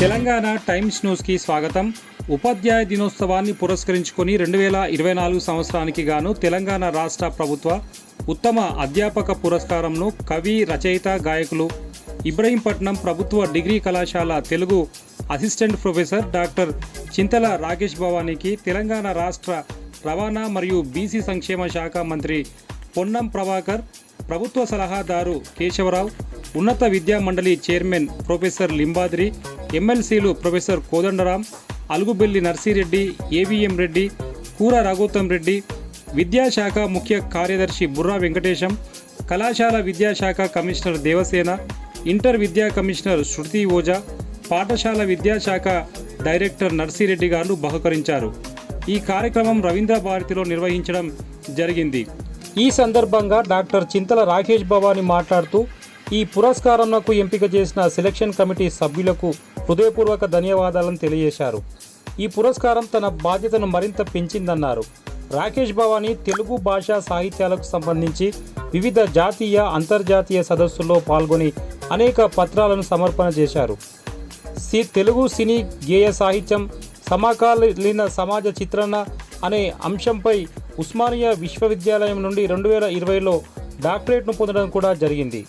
Telangana times న్యూస్కి స్వాగతం. ఉపాధ్యాయ దినోత్సవాన్ని పురస్కరించుకొని రెండు వేల ఇరవై నాలుగు సంవత్సరానికి గాను తెలంగాణ రాష్ట్ర ప్రభుత్వ ఉత్తమ అధ్యాపక పురస్కారంను కవి రచయిత గాయకులు ఇబ్రహీంపట్నం ప్రభుత్వ డిగ్రీ కళాశాల Telugu assistant professor doctor Chintala Rakesh భవానీకి Telangana రాష్ట్ర రవాణా మరియు బీసీ సంక్షేమ శాఖ మంత్రి పొన్నం ప్రభాకర్ ప్రభుత్వ సలహాదారు కేశవరావు ఉన్నత విద్యా మండలి చైర్మన్ ప్రొఫెసర్ లింబాద్రి ఎమ్మెల్సీలు ప్రొఫెసర్ కోదండరాం అలుగుబెల్లి నర్సిరెడ్డి ఏవిఎం రెడ్డి కూర రఘోత్తం రెడ్డి విద్యాశాఖ ముఖ్య కార్యదర్శి బుర్రా వెంకటేశం కళాశాల విద్యాశాఖ కమిషనర్ దేవసేన ఇంటర్ విద్యా కమిషనర్ శృతి ఓజా పాఠశాల విద్యాశాఖ డైరెక్టర్ నర్సిరెడ్డి గారు బహుకరించారు. ఈ కార్యక్రమం రవీంద్ర భారతిలో నిర్వహించడం జరిగింది. ఈ సందర్భంగా డాక్టర్ చింతల రాకేష్ భవాని మాట్లాడుతూ ఈ పురస్కారంకు ఎంపిక చేసిన సెలక్షన్ కమిటీ సభ్యులకు హృదయపూర్వక ధన్యవాదాలను తెలియజేశారు. ఈ పురస్కారం తన బాధ్యతను మరింత పెంచిందన్నారు. రాకేష్ భవానీ తెలుగు భాషా సాహిత్యాలకు సంబంధించి వివిధ జాతీయ అంతర్జాతీయ సదస్సుల్లో పాల్గొని అనేక పత్రాలను సమర్పణ చేశారు. సి తెలుగు సినీ గేయ సాహిత్యం సమకాలీన సమాజ చిత్రణ అనే అంశంపై ఉస్మానియా విశ్వవిద్యాలయం నుండి రెండు వేల ఇరవైలో డాక్టరేట్ను పొందడం కూడా జరిగింది.